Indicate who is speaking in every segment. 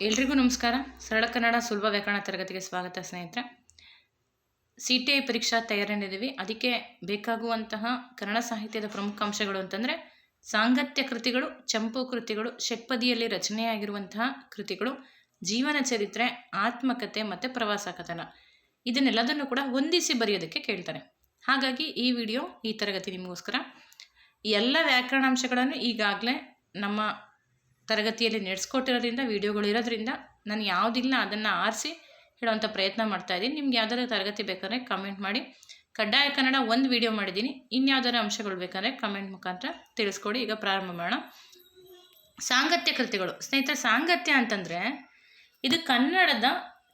Speaker 1: ಎಲ್ರಿಗೂ ನಮಸ್ಕಾರ. ಸರಳ ಕನ್ನಡ ಸುಲಭ ವ್ಯಾಕರಣ ತರಗತಿಗೆ ಸ್ವಾಗತ, ಸ್ನೇಹಿತರೆ. ಸಿ ಟಿ ಐ ಪರೀಕ್ಷಾ ತಯಾರಿನಿದ್ದೀವಿ ಅದಕ್ಕೆ ಬೇಕಾಗುವಂತಹ ಕನ್ನಡ ಸಾಹಿತ್ಯದ ಪ್ರಮುಖ ಅಂಶಗಳು ಅಂತಂದರೆ, ಸಾಂಗತ್ಯ ಕೃತಿಗಳು, ಚಂಪು ಕೃತಿಗಳು ಷಟ್ಪದಿಯಲ್ಲಿ ರಚನೆಯಾಗಿರುವಂತಹ ಕೃತಿಗಳು, ಜೀವನ ಚರಿತ್ರೆ, ಆತ್ಮಕತೆ ಮತ್ತು ಪ್ರವಾಸ ಕಥನ. ಇದನ್ನೆಲ್ಲದನ್ನು ಕೂಡ ಹೊಂದಿಸಿ ಬರೆಯೋದಕ್ಕೆ ಕೇಳ್ತಾರೆ. ಹಾಗಾಗಿ ಈ ವಿಡಿಯೋ ಈ ತರಗತಿ ನಿಮಗೋಸ್ಕರ. ಎಲ್ಲ ವ್ಯಾಕರಣಾಂಶಗಳನ್ನು ಈಗಾಗಲೇ ನಮ್ಮ ತರಗತಿಯಲ್ಲಿ ನಡೆಸ್ಕೊಟ್ಟಿರೋದ್ರಿಂದ, ವೀಡಿಯೋಗಳು ಇರೋದ್ರಿಂದ ನಾನು ಯಾವುದಿಲ್ಲ ಅದನ್ನು ಆರಿಸಿ ಹೇಳೋವಂಥ ಪ್ರಯತ್ನ ಮಾಡ್ತಾ ಇದ್ದೀನಿ. ನಿಮ್ಗೆ ಯಾವ್ದಾದ್ರು ತರಗತಿ ಬೇಕಾದ್ರೆ ಕಮೆಂಟ್ ಮಾಡಿ. ಕಡ್ಡಾಯ ಕನ್ನಡ ಒಂದು ವಿಡಿಯೋ ಮಾಡಿದ್ದೀನಿ. ಇನ್ಯಾವ್ದಾದ್ರು ಅಂಶಗಳು ಬೇಕಾದ್ರೆ ಕಮೆಂಟ್ ಮುಖಾಂತರ ತಿಳಿಸ್ಕೊಡಿ. ಈಗ ಪ್ರಾರಂಭ ಮಾಡೋಣ. ಸಾಂಗತ್ಯ ಕೃತಿಗಳು. ಸ್ನೇಹಿತರೆ, ಸಾಂಗತ್ಯ ಅಂತಂದರೆ ಇದು ಕನ್ನಡದ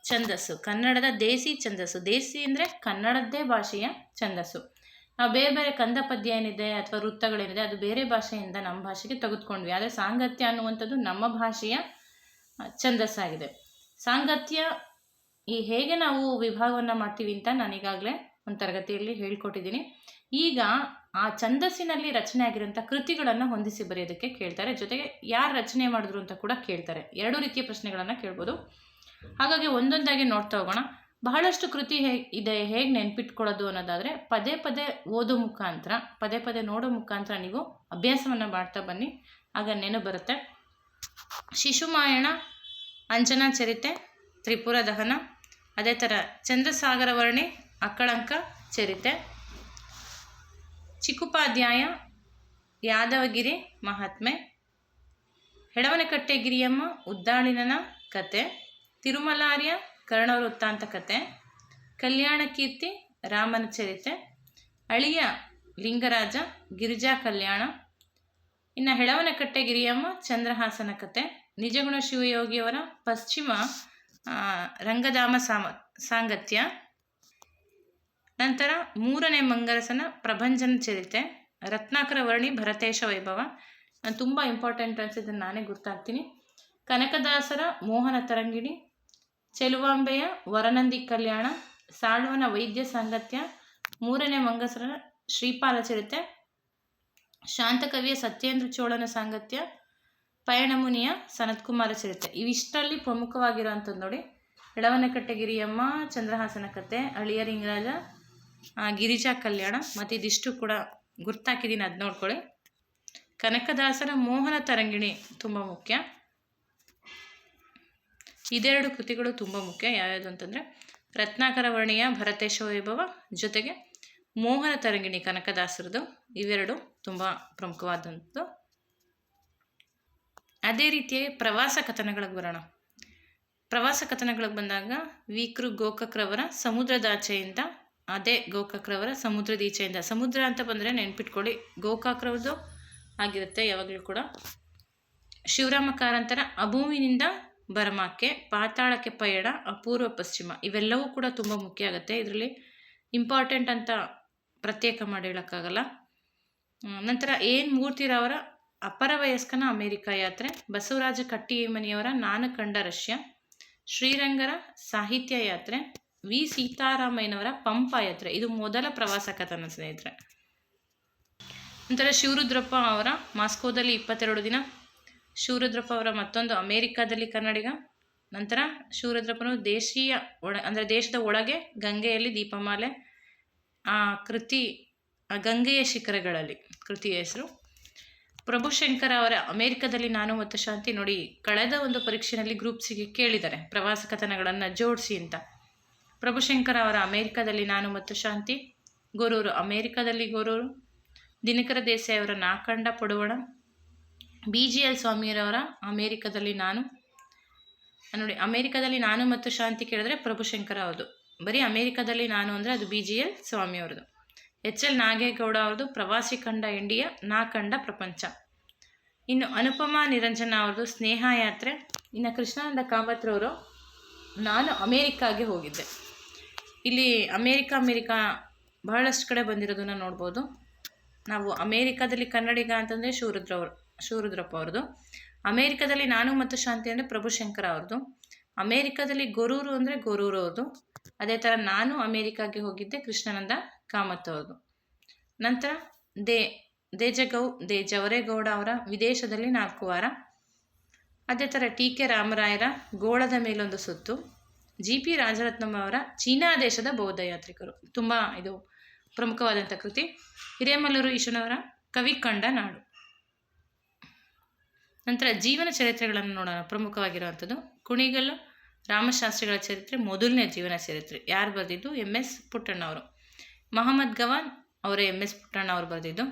Speaker 1: ಛಂದಸ್ಸು. ಕನ್ನಡದ ದೇಸಿ ಛಂದಸ್ಸು. ದೇಸಿ ಅಂದರೆ ಕನ್ನಡದ್ದೇ ಭಾಷೆಯ ಛಂದಸ್ಸು. ನಾವು ಬೇರೆ ಬೇರೆ ಕಂದ ಪದ್ಯ ಏನಿದೆ ಅಥವಾ ವೃತ್ತಗಳೇನಿದೆ ಅದು ಬೇರೆ ಭಾಷೆಯಿಂದ ನಮ್ಮ ಭಾಷೆಗೆ ತೆಗೆದುಕೊಂಡ್ವಿ. ಆದರೆ ಸಾಂಗತ್ಯ ಅನ್ನುವಂಥದ್ದು ನಮ್ಮ ಭಾಷೆಯ ಛಂದಸ್ಸಾಗಿದೆ ಸಾಂಗತ್ಯ ಈ ಹೇಗೆ ನಾವು ವಿಭಾಗವನ್ನು ಮಾಡ್ತೀವಿ ಅಂತ ನಾನು ಈಗಾಗಲೇ ಒಂದು ತರಗತಿಯಲ್ಲಿ ಹೇಳ್ಕೊಟ್ಟಿದ್ದೀನಿ. ಈಗ ಆ ಛಂದಸ್ಸಿನಲ್ಲಿ ರಚನೆ ಆಗಿರುವಂಥ ಕೃತಿಗಳನ್ನು ಹೊಂದಿಸಿ ಬರೆಯೋದಕ್ಕೆ ಕೇಳ್ತಾರೆ. ಜೊತೆಗೆ ಯಾರು ರಚನೆ ಮಾಡಿದ್ರು ಅಂತ ಕೂಡ ಕೇಳ್ತಾರೆ. ಎರಡು ರೀತಿಯ ಪ್ರಶ್ನೆಗಳನ್ನು ಕೇಳ್ಬೋದು. ಹಾಗಾಗಿ ಒಂದೊಂದಾಗಿ ನೋಡ್ತಾ ಹೋಗೋಣ. ಬಹಳಷ್ಟು ಕೃತಿ ಹೇ ಇದೆ ಹೇಗೆ ನೆನ್ಪಿಟ್ಕೊಳ್ಳೋದು ಅನ್ನೋದಾದರೆ ಪದೇ ಪದೇ ಓದೋ ಮುಖಾಂತರ, ಪದೇ ಪದೇ ನೋಡೋ ಮುಖಾಂತರ ನೀವು ಅಭ್ಯಾಸವನ್ನು ಮಾಡ್ತಾ ಬನ್ನಿ. ಆಗ ನೆನಪು ಬರುತ್ತೆ. ಶಿಶುಮಾಯಣ, ಅಂಜನಾ ಚರಿತೆ, ತ್ರಿಪುರ ದಹನ, ಅದೇ ಥರ ಚಂದ್ರಸಾಗರ ವರ್ಣಿ, ಅಕ್ಕಳಂಕ ಚರಿತೆ, ಚಿಕ್ಕುಪಾಧ್ಯಾಯ, ಯಾದವಗಿರಿ, ಮಹಾತ್ಮೆ ಹೆಡವನಕಟ್ಟೆ ಗಿರಿಯಮ್ಮ ಉದ್ದಾಳಿನನ ಕತೆ, ತಿರುಮಲಾರ್ಯ ಕರ್ಣವೃತ್ತಾಂತ ಕತೆ. ಕಲ್ಯಾಣ ಕೀರ್ತಿ, ರಾಮನ ಚರಿತೆ ಅಳಿಯ ಲಿಂಗರಾಜ, ಗಿರಿಜಾ ಕಲ್ಯಾಣ. ಇನ್ನು ಹೆಳವನಕಟ್ಟೆ ಗಿರಿಯಮ್ಮ, ಚಂದ್ರಹಾಸನ ಕತೆ. ನಿಜಗುಣ ಶಿವಯೋಗಿಯವರ ಪಶ್ಚಿಮ ರಂಗಧಾಮ ಸಾಮ, ಸಾಂಗತ್ಯ. ನಂತರ ಮೂರನೇ ಮಂಗರಸನ ಪ್ರಭಂಜನ ಚರಿತೆ ರತ್ನಾಕರ ವರ್ಣಿ, ಭರತೇಶ ವೈಭವ. ನಾನು ತುಂಬ ಇಂಪಾರ್ಟೆಂಟ್ ಅನ್ಸಿದ್ದನ್ನು ನಾನೇ ಗುರ್ತಾಗ್ತೀನಿ. ಕನಕದಾಸರ ಮೋಹನ ತರಂಗಿಣಿ ಚೆಲುವಾಂಬೆಯ ವರನಂದಿ ಕಲ್ಯಾಣ, ಸಾಳುವನ ವೈದ್ಯ ಸಾಂಗತ್ಯ, ಮೂರನೇ ಮಂಗಸರ ಶ್ರೀಪಾಲ ಚರಿತೆ ಶಾಂತಕವಿಯ ಸತ್ಯೇಂದ್ರ ಚೋಳನ ಸಾಂಗತ್ಯ, ಪಯಣಮುನಿಯ ಸನತ್ಕುಮಾರ ಚರಿತೆ ಇವಿಷ್ಟರಲ್ಲಿ ಪ್ರಮುಖವಾಗಿರುವಂಥದ್ದು ನೋಡಿ ಎಳವನಕಟ್ಟೆ ಗಿರಿಯಮ್ಮ ಚಂದ್ರಹಾಸನ ಕತೆ, ಅಳಿಯ ಲಿಂಗರಾಜ ಗಿರಿಜಾ ಕಲ್ಯಾಣ, ಮತ್ತು ಇದಿಷ್ಟು ಕೂಡ ಗುರ್ತಾಕಿದ್ದೀನಿ ಅದು ನೋಡ್ಕೊಳ್ಳಿ. ಕನಕದಾಸರ ಮೋಹನ ತರಂಗಿಣಿ ತುಂಬ ಮುಖ್ಯ. ಇದೆರಡು ಕೃತಿಗಳು ತುಂಬ ಮುಖ್ಯ. ಯಾವ್ಯಾವುದು ಅಂತಂದರೆ ರತ್ನಾಕರ ವರ್ಣಿಯ ಭರತೇಶ ವೈಭವ ಜೊತೆಗೆ ಮೋಹನ ತರಂಗಿಣಿ ಕನಕದಾಸರದು, ಇವೆರಡು ತುಂಬ ಪ್ರಮುಖವಾದಂಥದ್ದು ಅದೇ ರೀತಿಯಾಗಿ ಪ್ರವಾಸ ಕಥನಗಳಿಗೆ ಬರೋಣ. ಪ್ರವಾಸ ಕಥನಗಳಿಗೆ ಬಂದಾಗ ವಿಕೃ ಗೋಕಕ್ರವರ ಸಮುದ್ರದಾಚೆಯಿಂದ, ಅದೇ ಗೋಕಾಕ್ರವರ ಸಮುದ್ರದೀಚೆಯಿಂದ, ಸಮುದ್ರ ಅಂತ ಬಂದರೆ ನೆನ್ಪಿಟ್ಕೊಳ್ಳಿ ಗೋಕಾಕ್ರವ್ರದ್ದು ಆಗಿರುತ್ತೆ ಯಾವಾಗಲೂ ಕೂಡ. ಶಿವರಾಮ ಕಾರಂತರ ಅಭೂಮಿನಿಂದ ಬರ್ಮಾಕ್ಕೆ ಪಾತಾಳಕ್ಕೆ ಪಯಣ, ಅಪೂರ್ವ ಪಶ್ಚಿಮ. ಇವೆಲ್ಲವೂ ಕೂಡ ತುಂಬ ಮುಖ್ಯ ಆಗುತ್ತೆ. ಇದರಲ್ಲಿ ಇಂಪಾರ್ಟೆಂಟ್ ಅಂತ ಪ್ರತ್ಯೇಕ ಮಾಡಿ ಹೇಳೋಕ್ಕಾಗಲ್ಲ. ನಂತರ ಏನ್ ಮೂರ್ತಿರವರ ಅಪರ ವಯಸ್ಕನ ಅಮೆರಿಕ ಯಾತ್ರೆ, ಬಸವರಾಜ ಕಟ್ಟಿಮನಿಯವರ ನಾನು ಕಂಡ ರಷ್ಯಾ, ಶ್ರೀರಂಗರ ಸಾಹಿತ್ಯ ಯಾತ್ರೆ, ವಿ. ಸೀತಾರಾಮಯ್ಯನವರ ಪಂಪ ಯಾತ್ರೆ. ಇದು ಮೊದಲ ಪ್ರವಾಸ ಕಥನ ಸ್ನೇಹಿತರೆ. ನಂತರ ಶಿವರುದ್ರಪ್ಪ ಅವರ ಮಾಸ್ಕೋದಲ್ಲಿ ಇಪ್ಪತ್ತೆರಡು ದಿನ ಶಿವರುದ್ರಪ್ಪ ಅವರ ಮತ್ತೊಂದು ಅಮೇರಿಕಾದಲ್ಲಿ ಕನ್ನಡಿಗ. ನಂತರ ಶಿವರುದ್ರಪ್ಪನು ದೇಶೀಯ ಒಳ, ಅಂದರೆ ದೇಶದ ಒಳಗೆ ಗಂಗೆಯಲ್ಲಿ ದೀಪಮಾಲೆ, ಆ ಕೃತಿ, ಆ ಗಂಗೆಯ ಶಿಖರಗಳಲ್ಲಿ, ಕೃತಿಯ ಹೆಸರು. ಪ್ರಭುಶಂಕರ ಅವರ ಅಮೇರಿಕದಲ್ಲಿ ನಾನು ಮತ್ತು ಶಾಂತಿ ನೋಡಿ ಕಳೆದ ಒಂದು ಪರೀಕ್ಷೆಯಲ್ಲಿ ಗ್ರೂಪ್ ಸಿಗೆ ಕೇಳಿದ್ದಾರೆ ಪ್ರವಾಸ ಕಥನಗಳನ್ನು ಜೋಡಿಸಿ ಅಂತ. ಪ್ರಭುಶಂಕರ ಅವರ ಅಮೇರಿಕಾದಲ್ಲಿ ನಾನು ಮತ್ತು ಶಾಂತಿ, ಗೊರೂರು ಅಮೇರಿಕಾದಲ್ಲಿ ಗೊರೂರು, ದಿನಕರ ದೇಸಾಯಿ ಅವರ Naakanda Paduvana. B G L ಸ್ವಾಮಿಯರವರ ಅಮೇರಿಕದಲ್ಲಿ ನಾನು, ನೋಡಿ, ಅಮೇರಿಕದಲ್ಲಿ ನಾನು ಮತ್ತು ಶಾಂತಿ ಕೇಳಿದ್ರೆ ಪ್ರಭುಶಂಕರ ಅವ್ರದ್ದು. ಬರೀ ಅಮೇರಿಕದಲ್ಲಿ ನಾನು ಅಂದರೆ ಅದು ಬಿ ಜಿ ಎಲ್ ಸ್ವಾಮಿಯವ್ರದು ಎಚ್ ಎಲ್ ನಾಗೇಗೌಡ ಅವ್ರದ್ದು ಪ್ರವಾಸಿ ಖಂಡ ಇಂಡಿಯಾ, ನಾ ಕಂಡ ಪ್ರಪಂಚ. ಇನ್ನು ಅನುಪಮಾ ನಿರಂಜನ ಅವ್ರದ್ದು ಸ್ನೇಹ ಯಾತ್ರೆ ಇನ್ನು ಕೃಷ್ಣಾನಂದ ಕಾಮತ್ರವರು ನಾನು ಅಮೇರಿಕಾಗೆ ಹೋಗಿದ್ದೆ. ಇಲ್ಲಿ ಅಮೇರಿಕ, ಅಮೇರಿಕಾ ಬಹಳಷ್ಟು ಕಡೆ ಬಂದಿರೋದನ್ನು ನೋಡ್ಬೋದು. ನಾವು ಅಮೇರಿಕಾದಲ್ಲಿ ಕನ್ನಡಿಗ ಅಂತಂದರೆ ಶಿವರುದ್ರ ಅವರು ಶಿವರುದ್ರಪ್ಪ ಅವ್ರದ್ದು. ಅಮೇರಿಕಾದಲ್ಲಿ ನಾನು ಮತ್ತು ಶಾಂತಿ ಅಂದರೆ ಪ್ರಭುಶಂಕರ ಅವ್ರದ್ದು. ಅಮೇರಿಕಾದಲ್ಲಿ ಗೊರೂರು ಅಂದರೆ ಗೊರೂರು ಅವ್ರದ್ದು. ಅದೇ ಥರ ನಾನು ಅಮೇರಿಕಾಗೆ ಹೋಗಿದ್ದೆ ಕೃಷ್ಣಾನಂದ ಕಾಮತ್ ಅವ್ರದ್ದು. ನಂತರ ದೇ, ದೇಜಗೌ ದೇ ಜವರೇಗೌಡ ಅವರ ವಿದೇಶದಲ್ಲಿ ನಾಲ್ಕು ವಾರ. ಅದೇ ಥರ ಟಿ ಕೆ ರಾಮರಾಯರ ಗೋಳದ ಮೇಲೊಂದು ಸುತ್ತು. ಜಿ ಪಿ ರಾಜರತ್ನಂ ಅವರ ಚೀನಾ ದೇಶದ ಬೌದ್ಧ ಯಾತ್ರಿಕರು. ತುಂಬ ಇದು ಪ್ರಮುಖವಾದಂಥ ಕೃತಿ. ಹಿರೇಮಲ್ಲೂರು ಈಶ್ವರವರ ಕವಿ ಕಂಡ ನಾಡು. ನಂತರ ಜೀವನ ಚರಿತ್ರೆಗಳನ್ನು ನೋಡೋಣ. ಪ್ರಮುಖವಾಗಿರುವಂಥದ್ದು ಕುಣಿಗಲ್ಲು ರಾಮಶಾಸ್ತ್ರಿಗಳ ಚರಿತ್ರೆ, ಮೊದಲನೇ ಜೀವನ ಚರಿತ್ರೆ. ಯಾರು ಬರೆದಿದ್ದು? ಎಂ ಎಸ್ ಪುಟ್ಟಣ್ಣ ಅವರು ಮಹಮ್ಮದ್ ಗವಾನ್ ಅವರ ಎಂ ಎಸ್ ಪುಟ್ಟಣ್ಣ ಅವರು ಬರೆದಿದ್ದು.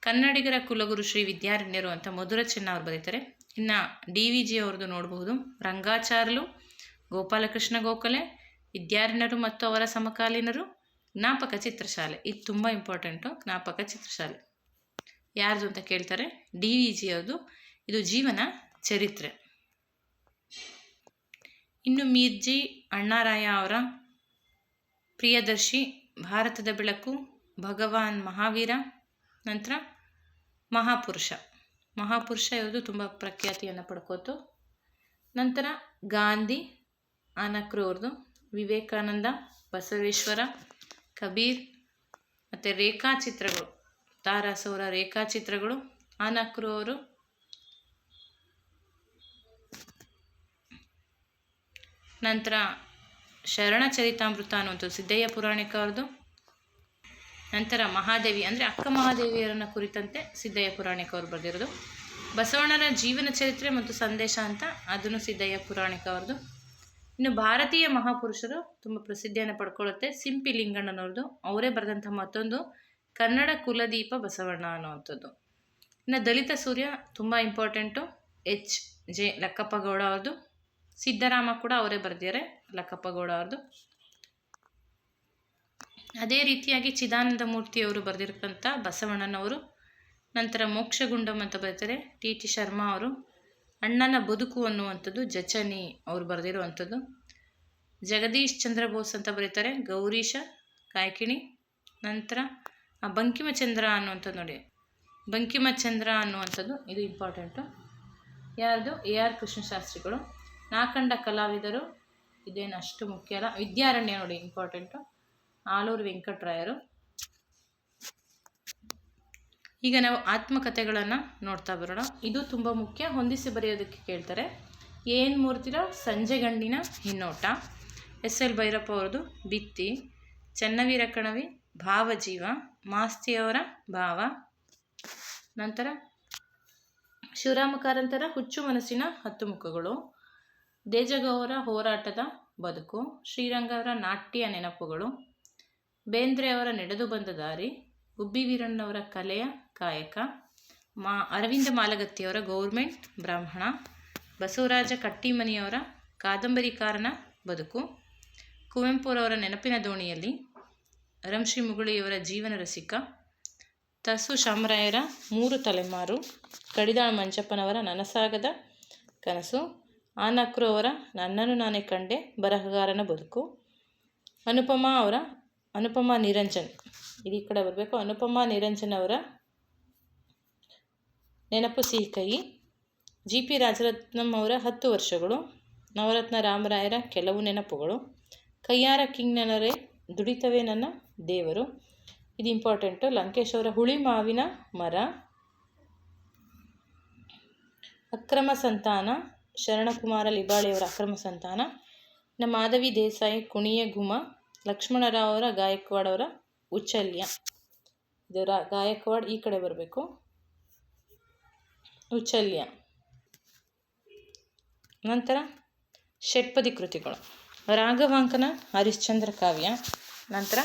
Speaker 1: ಕನ್ನಡಿಗರ ಕುಲಗುರು ಶ್ರೀ ವಿದ್ಯಾರಣ್ಯರು ಅಂತ ಮಧುರ ಚೆನ್ನ ಅವರು ಬರೀತಾರೆ. ಇನ್ನು ಡಿ ವಿ ಜಿ ಅವ್ರದ್ದು ನೋಡಬಹುದು. ರಂಗಾಚಾರ್ಲು, ಗೋಪಾಲಕೃಷ್ಣ ಗೋಖಲೆ, ವಿದ್ಯಾರಣ್ಯರು ಮತ್ತು ಅವರ ಸಮಕಾಲೀನರು, ಜ್ಞಾಪಕ ಚಿತ್ರಶಾಲೆ. ಇದು ತುಂಬ ಇಂಪಾರ್ಟೆಂಟು ಜ್ಞಾಪಕ ಚಿತ್ರಶಾಲೆ. ಯಾರ್ದು ಅಂತ ಕೇಳ್ತಾರೆ? ಡಿ ವಿ ಜಿ ಅವ್ರದ್ದು. ಇದು ಜೀವನ ಚರಿತ್ರೆ. ಇನ್ನು ಮೀರ್ಜಿ ಅಣ್ಣಾರಾಯ ಅವರ ಪ್ರಿಯದರ್ಶಿ ಭಾರತದ ಬೆಳಕು, ಭಗವಾನ್ ಮಹಾವೀರ, ನಂತರ ಮಹಾಪುರುಷ. ಮಹಾಪುರುಷ ಇವರು ತುಂಬ ಪ್ರಖ್ಯಾತಿಯನ್ನು ಪಡ್ಕೋತು. ನಂತರ ಗಾಂಧಿ, ಆನಕ್ರು ಅವ್ರದ್ದು, ವಿವೇಕಾನಂದ, ಬಸವೇಶ್ವರ, ಕಬೀರ್, ಮತ್ತು ರೇಖಾಚಿತ್ರಗಳು ತಾರಾಸವರ ರೇಖಾಚಿತ್ರಗಳು, ಆನಕ್ರು ಅವರು ನಂತರ ಶರಣ ಚರಿತಾಮೃತ ಅನ್ನುವಂಥದ್ದು ಸಿದ್ದಯ್ಯ ಪುರಾಣಿಕ ಅವ್ರದ್ದು ನಂತರ ಮಹಾದೇವಿ, ಅಂದರೆ ಅಕ್ಕ ಮಹಾದೇವಿಯರನ್ನು ಕುರಿತಂತೆ ಸಿದ್ದಯ್ಯ ಪುರಾಣಿಕ ಅವರು ಬರೆದಿರೋದು. ಬಸವಣ್ಣನ ಜೀವನ ಚರಿತ್ರೆ ಮತ್ತು ಸಂದೇಶ ಅಂತ ಅದನ್ನು ಸಿದ್ದಯ್ಯ ಪುರಾಣಿಕ ಅವ್ರದ್ದು ಇನ್ನು ಭಾರತೀಯ ಮಹಾಪುರುಷರು ತುಂಬ ಪ್ರಸಿದ್ಧಿಯನ್ನು ಪಡ್ಕೊಳ್ಳುತ್ತೆ ಸಿಂಪಿ ಲಿಂಗಣ್ಣನವ್ರದ್ದು ಅವರೇ ಬರೆದಂಥ ಮತ್ತೊಂದು ಕನ್ನಡ ಕುಲದೀಪ ಬಸವಣ್ಣ ಅನ್ನುವಂಥದ್ದು. ಇನ್ನು ದಲಿತ ಸೂರ್ಯ ತುಂಬ important H. J. Lakkappa Gowda ಅವ್ರದ್ದು. ಸಿದ್ದರಾಮ ಕೂಡ ಅವರೇ ಬರೆದಿದ್ದಾರೆ ಲಕ್ಕಪ್ಪ ಗೌಡ ಅವ್ರದ್ದು ಅದೇ ರೀತಿಯಾಗಿ ಚಿದಾನಂದ ಮೂರ್ತಿಯವರು ಬರೆದಿರ್ತಕ್ಕಂಥ ಬಸವಣ್ಣನವರು, ನಂತರ ಮೋಕ್ಷಗುಂಡಂ ಅಂತ ಬರ್ತಾರೆ, ಟಿ ಟಿ ಶರ್ಮಾ ಅವರು, ಅಣ್ಣನ ಬದುಕು ಅನ್ನುವಂಥದ್ದು ಜಚನಿ ಅವರು ಬರೆದಿರುವಂಥದ್ದು. ಜಗದೀಶ್ ಚಂದ್ರ ಬೋಸ್ ಅಂತ ಬರೀತಾರೆ, ಗೌರೀಶ ಕಾಯ್ಕಿಣಿ ನಂತರ ಬಂಕಿಮಚಂದ್ರ ಅನ್ನುವಂಥದ್ದು ನೋಡಿ. ಬಂಕಿಮಚಂದ್ರ ಅನ್ನುವಂಥದ್ದು ಇದು ಇಂಪಾರ್ಟೆಂಟು ಯಾರ್ದು? A R ಕೃಷ್ಣಶಾಸ್ತ್ರಿಗಳು. ನಾಕಂಡ ಕಲಾವಿದರು, ಇದೇನು ಅಷ್ಟು ಮುಖ್ಯ ಅಲ್ಲ. ವಿದ್ಯಾರಣ್ಯ ನೋಡಿ ಇಂಪಾರ್ಟೆಂಟು ಆಲೂರು ವೆಂಕಟರಾಯರು. ಈಗ ನಾವು ಆತ್ಮಕಥೆಗಳನ್ನು ನೋಡ್ತಾ ಬರೋಣ. ಇದು ತುಂಬ ಮುಖ್ಯ. ಹೊಂದಿಸಿ ಬರೆಯೋದಕ್ಕೆ ಕೇಳ್ತಾರೆ. ಏನು ಮೂರ್ತಿರ? ಸಂಜೆಗಂಡಿನ ಹಿನ್ನೋಟ. ಎಸ್ ಎಲ್ ಭೈರಪ್ಪ ಅವ್ರದ್ದು ಬಿತ್ತಿ. ಚನ್ನವೀರ ಕಣವಿ, ಭಾವಜೀವ. ಮಾಸ್ತಿಯವರ ಭಾವ. ನಂತರ ಶಿವರಾಮ ಕಾರಂತರ ಹುಚ್ಚು ಮನಸ್ಸಿನ ಹತ್ತು ಮುಖಗಳು. ದೇಜಗೌರ ಹೋರಾಟದ ಬದುಕು ಶ್ರೀರಂಗವರ ನಾಟ್ಯ ನೆನಪುಗಳು, ಬೇಂದ್ರೆ ಅವರ ನಡೆದು ಬಂದ ದಾರಿ, ಗುಬ್ಬಿ ವೀರಣ್ಣವರ ಕಲೆಯ ಕಾಯಕ, ಮಾ ಅರವಿಂದ ಮಾಲಗತ್ತಿಯವರ ಗೌರ್ಮೆಂಟ್ ಬ್ರಾಹ್ಮಣ, ಬಸವರಾಜ ಕಟ್ಟಿಮನಿಯವರ ಕಾದಂಬರಿಕಾರನ ಬದುಕು, ಕುವೆಂಪುರವರ ನೆನಪಿನ ದೋಣಿಯಲ್ಲಿ ರಂಶ್ರೀ ಮುಗುಳಿಯವರ ಜೀವನ ರಸಿಕ, ತಸು ಶಾಮರಾಯರ ಮೂರು ತಲೆಮಾರು, ಕಡಿದಾಳ ಮಂಚಪ್ಪನವರ ನನಸಾಗದ ಕನಸು ಆನಕ್ರು ಅವರ ನನ್ನನ್ನು ನಾನೇ ಕಂಡೆ ಬರಹಗಾರನ ಬದುಕು. ಅನುಪಮ ಅವರ ಅನುಪಮ ನಿರಂಜನ್. ಇದು ಈ ಕಡೆ ಬರಬೇಕು. ಅನುಪಮ ನಿರಂಜನ್ ಅವರ ನೆನಪು ಸಿಹಿ ಕೈ ಜಿ ಪಿ ರಾಜರತ್ನಂ ಅವರ ಹತ್ತು ವರ್ಷಗಳು. ನವರತ್ನ ರಾಮರಾಯರ ಕೆಲವು ನೆನಪುಗಳು. ಕೈಯಾರ ಕಿಂಗ್ನರೇ ದುಡಿತವೇ ನನ್ನ ದೇವರು. ಇದು ಇಂಪಾರ್ಟೆಂಟು. ಲಂಕೇಶ್ ಅವರ ಹುಳಿ ಮಾವಿನ ಮರ. ಅಕ್ರಮ ಸಂತಾನ. ಶರಣಕುಮಾರ ಲಿಬಾಳಿಯವರ ಅಕ್ರಮ ಸಂತಾನ. ನಮ್ಮ ಮಾಧವಿ ದೇಸಾಯಿ ಕುಣಿಯ ಗುಮ ಲಕ್ಷ್ಮಣರಾವ್ ಅವರ ಅವರ ಉಚ್ಚಲ್ಯ. ಇದರ ಗಾಯಕ್ವಾಡ್ ಈ ಕಡೆ ಬರಬೇಕು. ಉಚ್ಚಲ್ಯ. ನಂತರ ಷಟ್ಪದಿ ಕೃತಿಗಳು. ರಾಘವಾಂಕನ ಹರಿಶ್ಚಂದ್ರ ಕಾವ್ಯ. ನಂತರ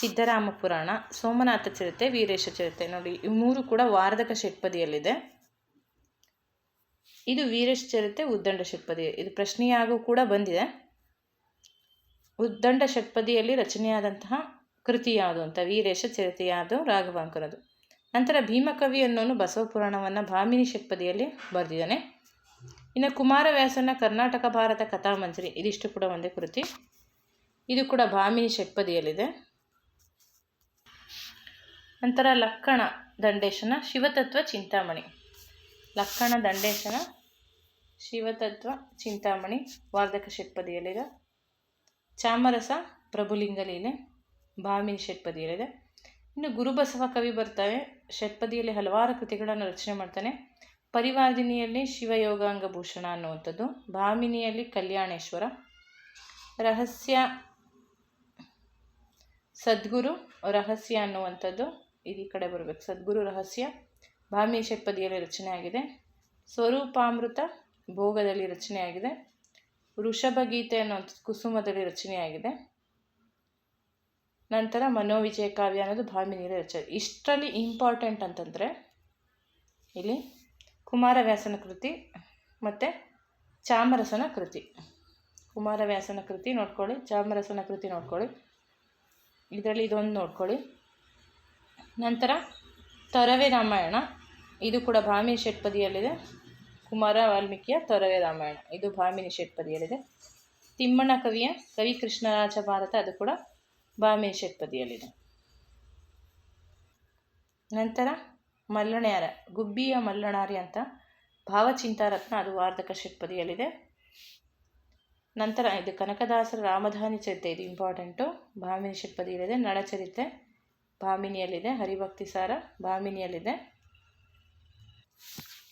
Speaker 1: ಸಿದ್ದರಾಮ ಪುರಾಣ ಸೋಮನಾಥ ಚರಿತೆ, ವೀರೇಶ ಚರಿತೆ. ನೋಡಿ, ಇವು ಮೂರು ಕೂಡ ವಾರ್ಧಕ ಷಟ್ಪದಿಯಲ್ಲಿದೆ. ಇದು ವೀರೇಶ ಚರಿತೆ ಉದ್ದಂಡ ಷಟ್ಪದಿ ಇದು ಪ್ರಶ್ನೆಯಾಗೂ ಕೂಡ ಬಂದಿದೆ. ಉದ್ದಂಡ ಷಟ್ಪದಿಯಲ್ಲಿ ರಚನೆಯಾದಂತಹ ಕೃತಿ ಯಾವುದು ಅಂತ, ವೀರೇಶ ಚರಿತೆ ಯಾವುದು ರಾಘವಾಂಕರದು. ನಂತರ ಭೀಮಕವಿ ಅನ್ನೋನು ಬಸವ ಪುರಾಣವನ್ನು ಭಾಮಿನಿ ಷಟ್ಪದಿಯಲ್ಲಿ ಬರೆದಿದ್ದಾನೆ. ಇನ್ನು ಕುಮಾರವ್ಯಾಸನ ಕರ್ನಾಟಕ ಭಾರತ ಕಥಾಮಂಜರಿ, ಇದಿಷ್ಟು ಕೂಡ ಒಂದೇ ಕೃತಿ. ಇದು ಕೂಡ ಭಾಮಿನಿ ಷಟ್ಪದಿಯಲ್ಲಿದೆ ನಂತರ ಲಕ್ಕಣ ದಂಡೇಶನ ಶಿವತತ್ವ ಚಿಂತಾಮಣಿ. ಲಕ್ಕಣ ದಂಡೇಶನ ಶಿವತತ್ವ ಚಿಂತಾಮಣಿ ವಾರ್ಧಕ ಷಟ್ಪದಿಯಲ್ಲಿದೆ. ಚಾಮರಸ ಪ್ರಭುಲಿಂಗ ಲೀಲೆ ಭಾಮಿನಿ ಷಟ್ಪದಿಯಲ್ಲಿದೆ. ಇನ್ನು ಗುರುಬಸವ ಕವಿ ಬರ್ತಾರೆ ಷಟ್ಪದಿಯಲ್ಲಿ ಹಲವಾರು ಕೃತಿಗಳನ್ನು ರಚನೆ ಮಾಡ್ತಾನೆ. ಪರಿವಾರ್ದಿನಿಯಲ್ಲಿ ಶಿವಯೋಗಾಂಗ ಭೂಷಣ ಅನ್ನುವಂಥದ್ದು. ಭಾಮಿನಿಯಲ್ಲಿ ಕಲ್ಯಾಣೇಶ್ವರ. ರಹಸ್ಯ ಸದ್ಗುರು, ರಹಸ್ಯ ಅನ್ನುವಂಥದ್ದು. ಈ ಕಡೆ ಬರಬೇಕು. ಸದ್ಗುರು, ರಹಸ್ಯ. ಭಾಮಿ ಷಟ್ಪದಿಯಲ್ಲಿ ರಚನೆಯಾಗಿದೆ ಸ್ವರೂಪಾಮೃತ ಭೋಗದಲ್ಲಿ ರಚನೆಯಾಗಿದೆ ವೃಷಭಗೀತೆ ಅನ್ನೋದು ಕುಸುಮದಲ್ಲಿ ರಚನೆಯಾಗಿದೆ ನಂತರ ಮನೋವಿಜಯ ಕಾವ್ಯ ಅನ್ನೋದು ಭಾಮಿನಿಯಲ್ಲಿ ರಚನೆ. ಇಷ್ಟರಲ್ಲಿ ಇಂಪಾರ್ಟೆಂಟ್ ಅಂತಂದರೆ ಇಲ್ಲಿ ಕುಮಾರವ್ಯಾಸನ ಕೃತಿ ಮತ್ತು ಚಾಮರಸನ ಕೃತಿ. ಕುಮಾರವ್ಯಾಸನ ಕೃತಿ ನೋಡ್ಕೊಳ್ಳಿ, ಚಾಮರಸನ ಕೃತಿ ನೋಡ್ಕೊಳ್ಳಿ. ಇದರಲ್ಲಿ ಇದೊಂದು ನೋಡ್ಕೊಳ್ಳಿ. ನಂತರ ತರವೇ ರಾಮಾಯಣ. ಇದು ಕೂಡ ಭಾಮಿನಿ ಷಟ್ಪದಿಯಲ್ಲಿದೆ. ಕುಮಾರ ವಾಲ್ಮೀಕಿಯ ತೊರವೆ ರಾಮಾಯಣ. ಇದು ಭಾಮಿನಿ ಷಟ್ಪದಿಯಲ್ಲಿದೆ. ತಿಮ್ಮಣ್ಣ ಕವಿಯ ಕವಿ ಕೃಷ್ಣರಾಜ ಭಾರತ, ಅದು ಕೂಡ ಭಾಮಿನಿ ಷಟ್ಪದಿಯಲ್ಲಿದೆ. ನಂತರ ಮಲ್ಲಣ್ಯಾರ, ಗುಬ್ಬಿಯ ಮಲ್ಲಣಾರಿ ಅಂತ ಭಾವಚಿಂತಾರತ್ನ, ಅದು ವಾರ್ಧಕ ಷಟ್ಪದಿಯಲ್ಲಿದೆ. ನಂತರ ಇದು ಕನಕದಾಸರ ರಾಮಧಾನಿ ಚರಿತೆ ಇದು ಇಂಪಾರ್ಟೆಂಟು ಭಾಮಿನಿ ಷಟ್ಪದಿಯಲ್ಲಿದೆ. ನಳಚರಿತೆ ಭಾಮಿನಿಯಲ್ಲಿದೆ. ಹರಿಭಕ್ತಿ ಸಾರ ಭಾಮಿನಿಯಲ್ಲಿದೆ.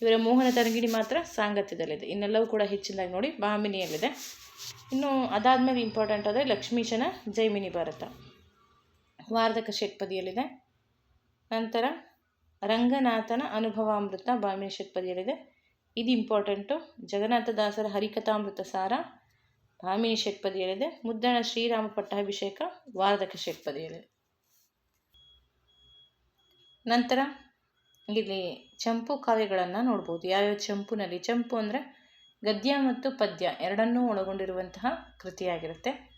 Speaker 1: ಇವರ ಮೋಹನ ತರಂಗಿಣಿ ಮಾತ್ರ ಸಾಂಗತ್ಯದಲ್ಲಿದೆ. ಇನ್ನೆಲ್ಲವೂ ಕೂಡ ಹೆಚ್ಚಿನದಾಗಿ ನೋಡಿ ಭಾಮಿನಿಯಲ್ಲಿದೆ ಇನ್ನು ಅದಾದಮೇಲೆ ಇಂಪಾರ್ಟೆಂಟ್ ಆದರೆ ಲಕ್ಷ್ಮೀಶನ ಜೈಮಿನಿ ಭಾರತ. ವಾರ್ಧಕ ಷಟ್ಪದಿಯಲ್ಲಿದೆ. ನಂತರ ರಂಗನಾಥನ ಅನುಭವಾಮೃತ ಭಾಮಿನಿ ಷಟ್ಪದಿಯಲ್ಲಿದೆ. ಇದು ಇಂಪಾರ್ಟೆಂಟು ಜಗನ್ನಾಥದಾಸರ ಹರಿಕಥಾಮೃತ ಸಾರ ಭಾಮಿನಿ ಷಟ್ಪದಿಯಲ್ಲಿದೆ. ಮುದ್ದಣ ಶ್ರೀರಾಮ ಪಟ್ಟಾಭಿಷೇಕ ವಾರ್ಧಕ ಷಟ್ಪದಿಯಲ್ಲಿದೆ. ನಂತರ ಇಲ್ಲಿ ಚಂಪು ಕಾವ್ಯಗಳನ್ನು ನೋಡ್ಬೋದು. ಯಾವ್ಯಾವ ಚಂಪುನಲ್ಲಿ? ಚಂಪು ಅಂದರೆ ಗದ್ಯ ಮತ್ತು ಪದ್ಯ ಎರಡನ್ನೂ ಒಳಗೊಂಡಿರುವಂತಹ ಕೃತಿಯಾಗಿರುತ್ತೆ.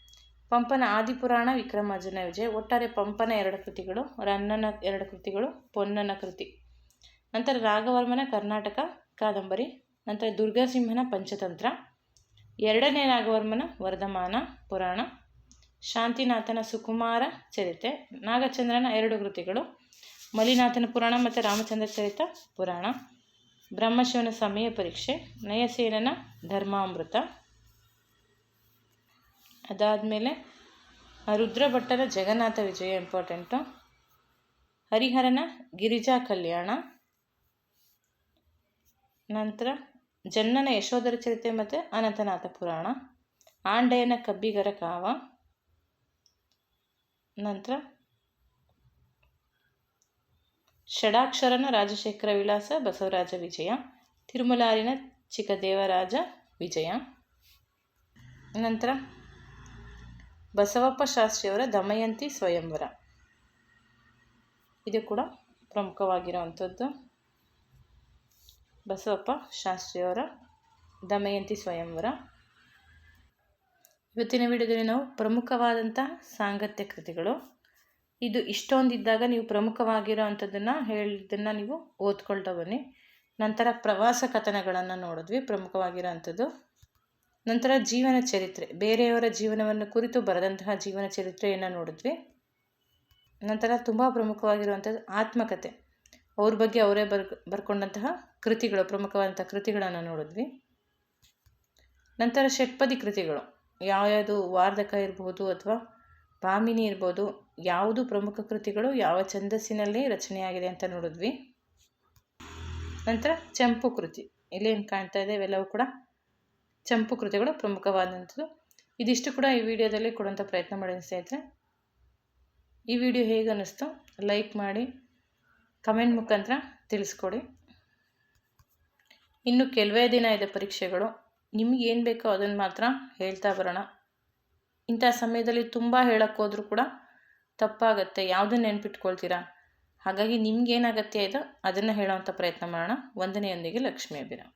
Speaker 1: ಪಂಪನ ಆದಿಪುರಾಣ, ವಿಕ್ರಮಾರ್ಜುನ ವಿಜಯ, ಒಟ್ಟಾರೆ ಪಂಪನ ಎರಡು ಕೃತಿಗಳು, ರನ್ನನ ಎರಡು ಕೃತಿಗಳು, ಪೊನ್ನನ ಕೃತಿ. ನಂತರ ರಾಘವರ್ಮನ ಕರ್ನಾಟಕ, ಕಾದಂಬರಿ, ನಂತರ ದುರ್ಗಾಸಿಂಹನ ಪಂಚತಂತ್ರ, ಎರಡನೇ ರಾಘವರ್ಮನ ವರ್ಧಮಾನ ಪುರಾಣ, ಶಾಂತಿನಾಥನ ಸುಕುಮಾರ ಚರಿತೆ, ನಾಗಚಂದ್ರನ ಎರಡು ಕೃತಿಗಳು ಮಲಿನಾಥನ ಪುರಾಣ ಮತ್ತು ರಾಮಚಂದ್ರ ಚರಿತ ಪುರಾಣ. ಬ್ರಹ್ಮಶಿವನ ಸಮಯ ಪರೀಕ್ಷೆ. ನಯಸೇನನ ಧರ್ಮಾಮೃತ. ಅದಾದಮೇಲೆ ರುದ್ರಭಟ್ಟರ ಜಗನ್ನಾಥ ವಿಜಯ ಇಂಪಾರ್ಟೆಂಟು. ಹರಿಹರನ ಗಿರಿಜಾ ಕಲ್ಯಾಣ. ನಂತರ ಜನ್ನನ ಯಶೋಧರ ಚರಿತೆ ಮತ್ತು ಅನಂತನಾಥ ಪುರಾಣ. ಆಂಡೆಯನ ಕಬ್ಬಿಗರ ಕಾವ. ನಂತರ ಷಡಾಕ್ಷರನ ರಾಜಶೇಖರ ವಿಲಾಸ ಬಸವರಾಜ ವಿಜಯ. ತಿರುಮಲಾರಿನ ಚಿಕ್ಕದೇವರಾಜ ವಿಜಯ. ನಂತರ ಬಸವಪ್ಪ ಶಾಸ್ತ್ರಿಯವರ ದಮಯಂತಿ ಸ್ವಯಂವರ. ಇದು ಕೂಡ ಪ್ರಮುಖವಾಗಿರುವಂಥದ್ದು. ಬಸವಪ್ಪ ಶಾಸ್ತ್ರಿಯವರ ದಮಯಂತಿ ಸ್ವಯಂವರ. ಇವತ್ತಿನ ವಿಡಿಯೋದಲ್ಲಿ ನಾವು ಪ್ರಮುಖವಾದಂತಹ ಸಾಂಗತ್ಯ ಕೃತಿಗಳು. ಇದು ಇಷ್ಟೊಂದಿದ್ದಾಗ ನೀವು ಪ್ರಮುಖವಾಗಿರೋ ಅಂಥದ್ದನ್ನು ಹೇಳಿದ್ದನ್ನು ನೀವು ಓದ್ಕೊಳ್ತಾ ಬನ್ನಿ. ನಂತರ ಪ್ರವಾಸ ಕಥನಗಳನ್ನು ನೋಡಿದ್ವಿ, ಪ್ರಮುಖವಾಗಿರೋ ಅಂಥದ್ದು. ನಂತರ ಜೀವನ ಚರಿತ್ರೆ, ಬೇರೆಯವರ ಜೀವನವನ್ನು ಕುರಿತು ಬರೆದಂತಹ ಜೀವನ ಚರಿತ್ರೆಯನ್ನು ನೋಡಿದ್ವಿ. ನಂತರ ತುಂಬ ಪ್ರಮುಖವಾಗಿರುವಂಥದ್ದು ಆತ್ಮಕತೆ. ಅವ್ರ ಬಗ್ಗೆ ಅವರೇ ಬರ್, ಬರ್ಕೊಂಡಂತಹ ಕೃತಿಗಳು, ಪ್ರಮುಖವಾದಂಥ ಕೃತಿಗಳನ್ನು ನೋಡಿದ್ವಿ. ನಂತರ ಷಟ್ಪದಿ ಕೃತಿಗಳು. ಯಾವ್ಯಾವುದು ವಾರ್ಧಕ ಇರ್ಬೋದು ಅಥವಾ ಭಾಮಿನಿ ಇರ್ಬೋದು ಯಾವುದು ಪ್ರಮುಖ ಕೃತಿಗಳು ಯಾವ ಛಂದಸ್ಸಿನಲ್ಲಿ ರಚನೆಯಾಗಿದೆ ಅಂತ ನೋಡಿದ್ವಿ. ನಂತರ ಚಂಪು ಕೃತಿ. ಇಲ್ಲೇನು ಕಾಣ್ತಾ ಇದೆ, ಇವೆಲ್ಲವೂ ಕೂಡ ಚಂಪು ಕೃತಿಗಳು ಪ್ರಮುಖವಾದಂಥದ್ದು. ಇದಿಷ್ಟು ಕೂಡ ಈ ವಿಡಿಯೋದಲ್ಲಿ ಕೊಡುವಂಥ ಪ್ರಯತ್ನ ಮಾಡಿದ ಸ್ನೇಹಿತರೆ. ಈ ವಿಡಿಯೋ ಹೇಗೆ ಅನ್ನಿಸ್ತು ಲೈಕ್ ಮಾಡಿ, ಕಮೆಂಟ್ ಮುಖಾಂತರ ತಿಳಿಸ್ಕೊಡಿ. ಇನ್ನು ಕೆಲವೇ ದಿನ ಇದೆ ಪರೀಕ್ಷೆಗಳು. ನಿಮ್ಗೆ ಏನು ಬೇಕೋ ಅದನ್ನು ಮಾತ್ರ ಹೇಳ್ತಾ ಬರೋಣ. ಇಂಥ ಸಮಯದಲ್ಲಿ ತುಂಬ ಹೇಳೋಕ್ಕೋದ್ರೂ ಕೂಡ ತಪ್ಪಾಗತ್ತೆ ಯಾವುದನ್ನು ನೆನಪಿಟ್ಕೊಳ್ತೀರಾ? ಹಾಗಾಗಿ ನಿಮ್ಗೇನು ಅಗತ್ಯ ಇದೋ? ಅದನ್ನು ಹೇಳೋವಂಥ ಪ್ರಯತ್ನ ಮಾಡೋಣ. ವಂದನೆಯೊಂದಿಗೆ ಲಕ್ಷ್ಮೀ ಅಭಿರಾಮ್.